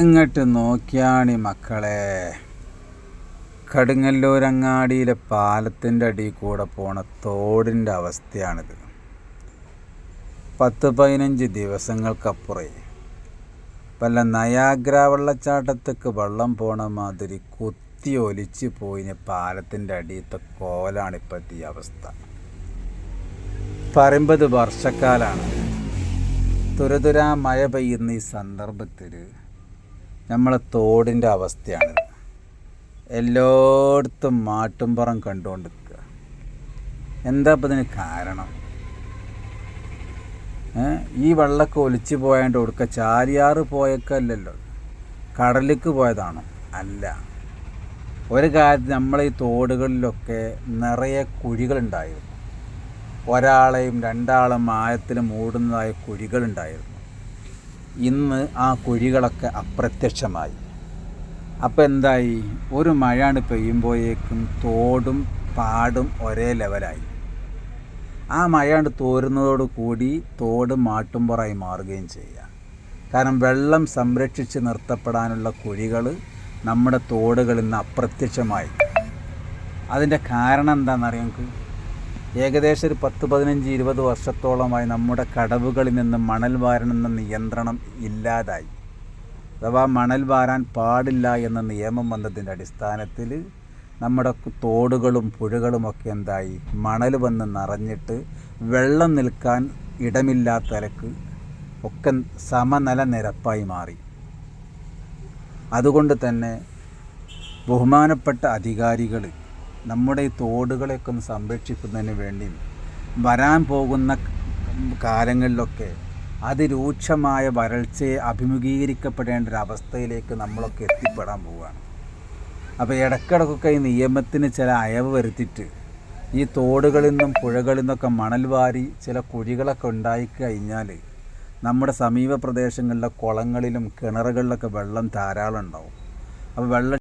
ഇങ്ങോട്ട് നോക്കിയാണി മക്കളെ. കടുങ്ങല്ലൂരങ്ങാടിയിലെ പാലത്തിന്റെ അടി കൂടെ പോണ തോടിന്റെ അവസ്ഥയാണിത്. പത്ത് പതിനഞ്ച് ദിവസങ്ങൾക്കപ്പുറേ വല്ല നയാഗ്ര വെള്ളച്ചാട്ടത്തേക്ക് വെള്ളം പോണ മാതിരി കുത്തി ഒലിച്ച് പോയിന് പാലത്തിന്റെ അടിയത്തെ കോലാണ് ഇപ്പോഴത്തെ ഈ അവസ്ഥ. പറയുമ്പത് വർഷക്കാലാണ്. തുരതുരാ മഴ പെയ്യുന്ന ഈ സന്ദർഭത്തിൽ നമ്മളെ തോടിന്റെ അവസ്ഥയാണ് എല്ലായിടത്തും മാട്ടുംപുറം കണ്ടുകൊണ്ടിരിക്കുക. എന്താ ഇപ്പം ഇതിന് കാരണം? ഈ വെള്ളമൊക്കെ ഒലിച്ചു പോയാണ്ട് കൊടുക്ക ചാലിയാറ് പോയൊക്കെയല്ലല്ലോ കടലിക്ക് പോയതാണോ? അല്ല. ഒരു കാര്യത്തിൽ നമ്മൾ ഈ തോടുകളിലൊക്കെ നിറയെ കുഴികളുണ്ടായിരുന്നു. ഒരാളെയും രണ്ടാളും ആഴത്തിൽ മൂടുന്നതായ കുഴികളുണ്ടായിരുന്നു. ഇന്ന് ആ കുഴികളൊക്കെ അപ്രത്യക്ഷമായി. അപ്പോൾ എന്തായി? ഒരു മഴയാണ് പെയ്യുമ്പോഴേക്കും തോടും പാടും ഒരേ ലെവലായി. ആ മഴയാണ് തോരുന്നതോട് കൂടി തോട് മാട്ടുമ്പുറായി മാറുകയും ചെയ്യുക കാരണം വെള്ളം സംരക്ഷിച്ച് നിർത്തപ്പെടാനുള്ള കുഴികൾ നമ്മുടെ തോടുകളിൽ നിന്ന് അപ്രത്യക്ഷമായി. അതിന്റെ കാരണം എന്താണെന്നറിയാം ഏകദേശം ഒരു പത്ത് പതിനഞ്ച് ഇരുപത് വർഷത്തോളമായി നമ്മുടെ കടവുകളിൽ നിന്ന് മണൽ വാരണമെന്ന നിയന്ത്രണം ഇല്ലാതായി. അഥവാ മണൽ വാരാൻ പാടില്ല എന്ന നിയമം വന്നതിന്റെ അടിസ്ഥാനത്തിൽ നമ്മുടെ തോടുകളും പുഴകളുമൊക്കെ എന്തായി? മണൽ വന്ന് നിറഞ്ഞിട്ട് വെള്ളം നിൽക്കാൻ ഇടമില്ലാത്ത നിലയ്ക്ക് ഒക്കെ സമനില നിരപ്പായി മാറി. അതുകൊണ്ട് തന്നെ ബഹുമാനപ്പെട്ട അധികാരികൾ നമ്മുടെ ഈ തോടുകളെയൊക്കെ ഒന്ന് സംരക്ഷിക്കുന്നതിന് വേണ്ടി വരാൻ പോകുന്ന കാലങ്ങളിലൊക്കെ അതിരൂക്ഷമായ വരൾച്ചയെ അഭിമുഖീകരിക്കപ്പെടേണ്ട ഒരു അവസ്ഥയിലേക്ക് നമ്മളൊക്കെ എത്തിപ്പെടാൻ പോവുകയാണ്. അപ്പോൾ ഇടക്കിടക്കൊക്കെ ഈ നിയമത്തിന് ചില അയവ് വരുത്തിയിട്ട് ഈ തോടുകളിൽ നിന്നും പുഴകളിൽ നിന്നൊക്കെ മണൽ വാരി ചില കുഴികളൊക്കെ ഉണ്ടായി കഴിഞ്ഞാൽ നമ്മുടെ സമീപ പ്രദേശങ്ങളിലെ കുളങ്ങളിലും കിണറുകളിലൊക്കെ വെള്ളം ധാരാളം ഉണ്ടാവും. അപ്പോൾ വെള്ളം